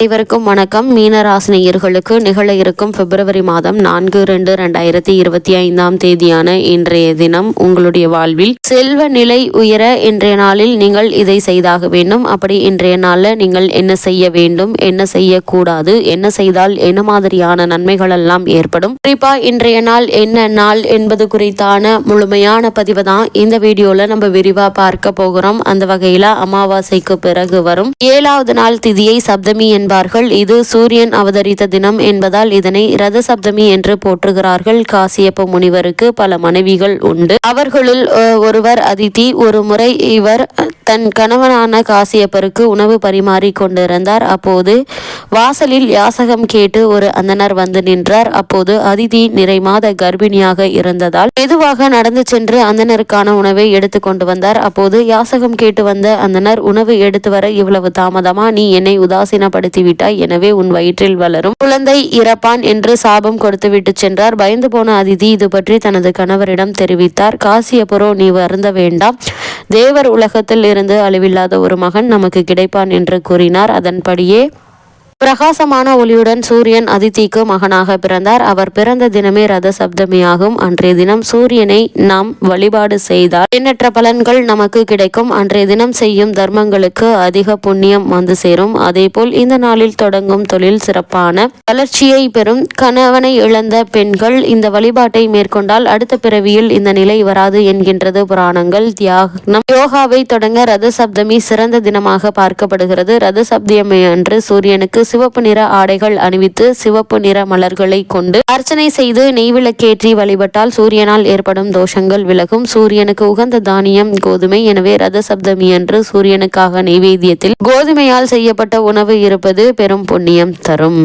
அனைவருக்கும் வணக்கம். மீனராசினியர்களுக்கு நிகழ இருக்கும் பிப்ரவரி மாதம் நான்கு ரெண்டு ரெண்டாயிரத்தி இருபத்தி ஐந்தாம் தேதியான இன்றைய தினம் உங்களுடைய வாழ்வில். செல்வ நிலை உயர இன்றைய நாளில் நீங்கள் இதை செய்தாக வேண்டும். அப்படி இன்றைய நாளில் நீங்கள் என்ன செய்ய வேண்டும் என்ன செய்யக்கூடாது என்ன செய்தால் என்ன மாதிரியான நன்மைகள் எல்லாம் ஏற்படும். குறிப்பா இன்றைய நாள் என்ன நாள் என்பது குறித்தான முழுமையான பதிவு தான் இந்த வீடியோல நம்ம விரிவா பார்க்க போகிறோம். அந்த வகையில அமாவாசைக்கு பிறகு வரும். ஏழாவது நாள் திதியை சப்தமி என்பார்கள் இது சூரியன் அவதரித்த தினம் என்பதால் இதனை ரத சப்தமி என்று போற்றுகிறார்கள். காசியப்ப முனிவருக்கு பல மனைவிகள் உண்டு. அவர்களுள் ஒருவர் அதிதி ஒரு முறை இவர் தன் கணவனான காசியப்பருக்கு உணவு பரிமாறி கொண்டிருந்தார். அப்போது வாசலில் யாசகம் கேட்டு ஒரு அந்தனர் வந்து நின்றார். அப்போது அதிதி நிறை மாத கர்ப்பிணியாக இருந்ததால் மெதுவாக நடந்து சென்று அந்தனருக்கான உணவை எடுத்து கொண்டு வந்தார். அப்போது யாசகம் கேட்டு வந்த அந்தனர் உணவு எடுத்து வர இவ்வளவு தாமதமா? நீ என்னை உதாசீனப்படுத்தி விட்டாய் எனவே உன் வயிற்றில் வளரும். குழந்தை இறப்பான் என்று சாபம் கொடுத்துவிட்டு சென்றார். பயந்து போன அதிதி இது பற்றி தனது கணவரிடம் தெரிவித்தார். காசியபுரோ நீ வருந்த வேண்டாம். தேவர் உலகத்தில் இருந்து அழிவில்லாத ஒரு மகன் நமக்கு கிடைப்பான் என்று கூறினார். அதன்படியே பிரகாசமான ஒளியுடன் சூரியன் அதிதிக்கு மகனாக பிறந்தார். அவர் பிறந்த தினமே ரத சப்தமியாகும் அன்றைய தினம் சூரியனை நாம் வழிபாடு செய்தால் எண்ணற்ற பலன்கள் நமக்கு கிடைக்கும். அன்றைய தினம் செய்யும் தர்மங்களுக்கு அதிக புண்ணியம் வந்து சேரும். அதேபோல் இந்த நாளில் தொடங்கும் தொழில் சிறப்பான வளர்ச்சியை பெறும் கணவனை இழந்த பெண்கள் இந்த வழிபாட்டை மேற்கொண்டால் அடுத்த பிறவியில் இந்த நிலை வராது என்கின்றது. புராணங்கள் தியாகம் யோகாவை தொடங்க ரத சப்தமி சிறந்த தினமாக பார்க்கப்படுகிறது. ரத சப்தமி அன்று சூரியனுக்கு சிவப்பு நிற ஆடைகள் அணிவித்து சிவப்பு நிற மலர்களை கொண்டு அர்ச்சனை செய்து நெய்விளக்கேற்றி வழிபட்டால் சூரியனால் ஏற்படும் தோஷங்கள் விலகும். சூரியனுக்கு உகந்த தானியம் கோதுமை. எனவே ரத சப்தமி அன்று சூரியனுக்காக நெய்வேத்தியத்தில் கோதுமையால் செய்யப்பட்ட உணவு இருப்பது பெரும் புண்ணியம் தரும்.